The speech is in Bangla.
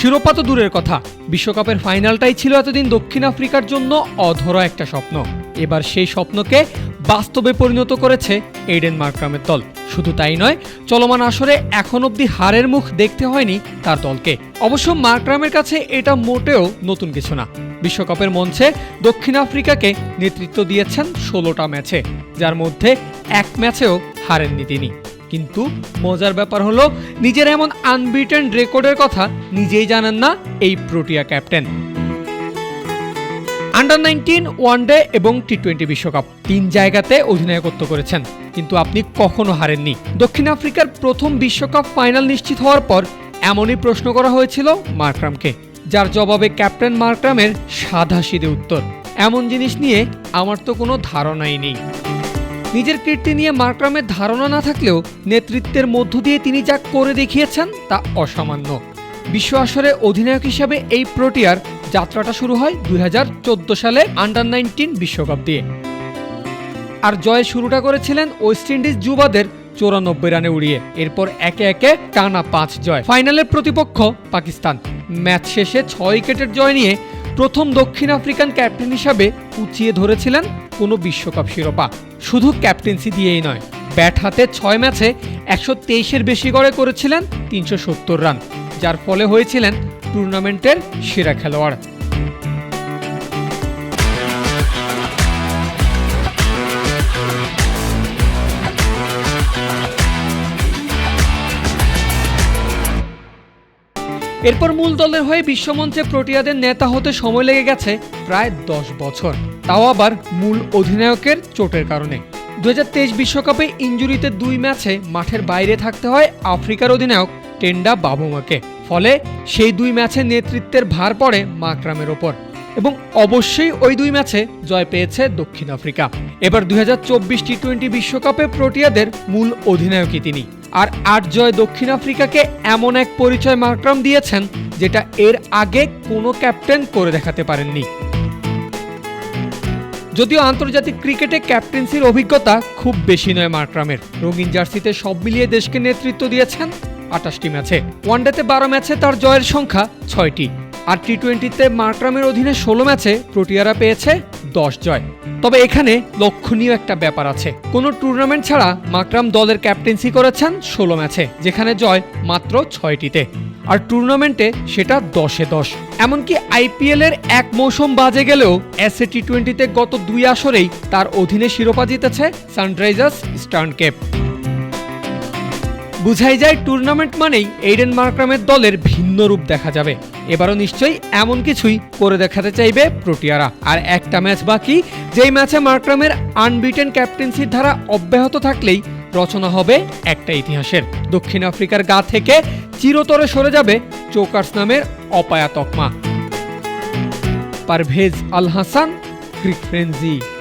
শিরোপা তো দূরের কথা। বিশ্বকাপের ফাইনালটাই ছিল এতদিন দক্ষিণ আফ্রিকার জন্য অধরা একটা স্বপ্ন। এবার সেই স্বপ্নকে বাস্তবে পরিণত করেছে এইডেন মার্ক্রামের দল। শুধু তাই নয়, চলমান আসরে এখন অবধি হারের মুখ দেখতে হয়নি তার দলকে। অবশ্য মার্ক্রামের কাছে এটা মোটেও নতুন কিছু না। বিশ্বকাপের মঞ্চে দক্ষিণ আফ্রিকাকে নেতৃত্ব দিয়েছেন ষোলোটা ম্যাচে, যার মধ্যে এক ম্যাচেও হারেননি তিনি। কিন্তু মজার ব্যাপার হলো, নিজের এমন আনবিটেন রেকর্ডের কথা নিজেই জানেন না এই Protea captain. Under nineteen one day এবং টি টোয়েন্টি বিশ্বকাপ তিন জায়গাতে অধিনায়কত্ব করেছেন, কিন্তু আপনি কখনো হারেননি। দক্ষিণ আফ্রিকার প্রথম বিশ্বকাপ ফাইনাল নিশ্চিত হওয়ার পর এমনই প্রশ্ন করা হয়েছিল মার্ক্রামকে, যার জবাবে ক্যাপ্টেন মার্ক্রামের সাদা সিধে উত্তর। এমন জিনিস নিয়ে আমার তো কোনো ধারণাই নেই। নিজের কীর্তি নিয়ে মার্ক্রামের ধারণা না থাকলেও নেতৃত্বের মধ্য দিয়ে তিনি যা করে দেখিয়েছেন তা অসামান্য। বিশ্ব আসরে অধিনায়ক হিসাবে এই প্রোটিয়ার যাত্রাটা শুরু হয় দুই সালে আন্ডার নাইনটিন বিশ্বকাপ দিয়ে। আর জয় শুরুটা করেছিলেন ওয়েস্ট ইন্ডিজ যুবাদের চৌরানব্বই রানে উড়িয়ে। এরপর একে একে টানা পাঁচ জয়। ফাইনালের প্রতিপক্ষ পাকিস্তান। ম্যাচ শেষে ছয় উইকেটের জয় নিয়ে প্রথম দক্ষিণ আফ্রিকান ক্যাপ্টেন হিসাবে উঁচিয়ে ধরেছিলেন কোনো বিশ্বকাপ শিরোপা। শুধু ক্যাপ্টেন্সি দিয়েই নয়, ব্যাট হাতে ছয় ম্যাচে একশো তেইশের বেশি গড়ে করেছিলেন তিনশো সত্তর রান, যার ফলে হয়েছিলেন টুর্নামেন্টের সেরা খেলোয়াড়। এরপর মূল দলের হয়ে বিশ্বমঞ্চে প্রোটিয়াদের নেতা হতে সময় লেগে গেছে প্রায় দশ বছর। তাও আবার মূল অধিনায়কের চোটের কারণে। দু বিশ্বকাপে ইঞ্জুরিতে দুই ম্যাচে মাঠের বাইরে থাকতে হয় আফ্রিকার অধিনায়ক টেন্ডা বাবুমাকে। ফলে সেই দুই ম্যাচে নেতৃত্বের ভার পড়ে মাকরামের ওপর। এবং অবশ্যই ওই দুই ম্যাচে জয় পেয়েছে দক্ষিণ আফ্রিকা। এবার দুই হাজার চব্বিশ টি টোয়েন্টি বিশ্বকাপে প্রোটিয়াদের মূল অধিনায়কই তিনি। আর আট জয় দক্ষিণ আফ্রিকাকে এমন এক পরিচয় মার্ক্রাম দিয়েছেন, যেটা এর আগে কোনো ক্যাপ্টেন করে দেখাতে পারেননি। যদিও আন্তর্জাতিক ক্রিকেটে ক্যাপ্টেন্সির অভিজ্ঞতা খুব বেশি নয় মার্ক্রামের রঙিন জার্সিতে সব মিলিয়ে দেশকে নেতৃত্ব দিয়েছেন আটাশটি ম্যাচে। ওয়ানডেতে বারো ম্যাচে তার জয়ের সংখ্যা ছয়টি। আর টি টোয়েন্টিতে মার্ক্রামের অধীনে ষোলো ম্যাচে প্রোটিয়ারা পেয়েছে দশ জয়। তবে এখানে লক্ষণীয় একটা ব্যাপার আছে। কোনো টুর্নামেন্ট ছাড়া মাকরাম দলের ক্যাপ্টেন্সি করেছেন ষোলো ম্যাচে, যেখানে জয় মাত্র ছয়টিতে। আর টুর্নামেন্টে সেটা দশে দশ। এমনকি আইপিএল এর এক মৌসুম বাজে গেলেও এসএ টি টোয়েন্টিতে গত দুই আসরেই তার অধীনে শিরোপা জিতেছে সানরাইজার্স স্টার্ন কেপ। বুঝাই যায় টুর্নামেন্ট মানেই এইডেন মার্ক্রামের দলের ভিন্ন রূপ দেখা যাবে। এবারও নিশ্চয়ই এমন কিছুই করে দেখাতে চাইবে প্রোটিয়ারা। আর একটা ম্যাচ বাকি, যেই ম্যাচে মার্ক্রামের আনবিটেন ক্যাপ্টেন্সির ধারা অব্যাহত থাকলেই রচনা হবে একটা ইতিহাসের। দক্ষিণ আফ্রিকার গা থেকে চিরতরে সরে যাবে চোকার্স নামের অপায়া তকমা। পারভেজ আল হাসান ক্রিক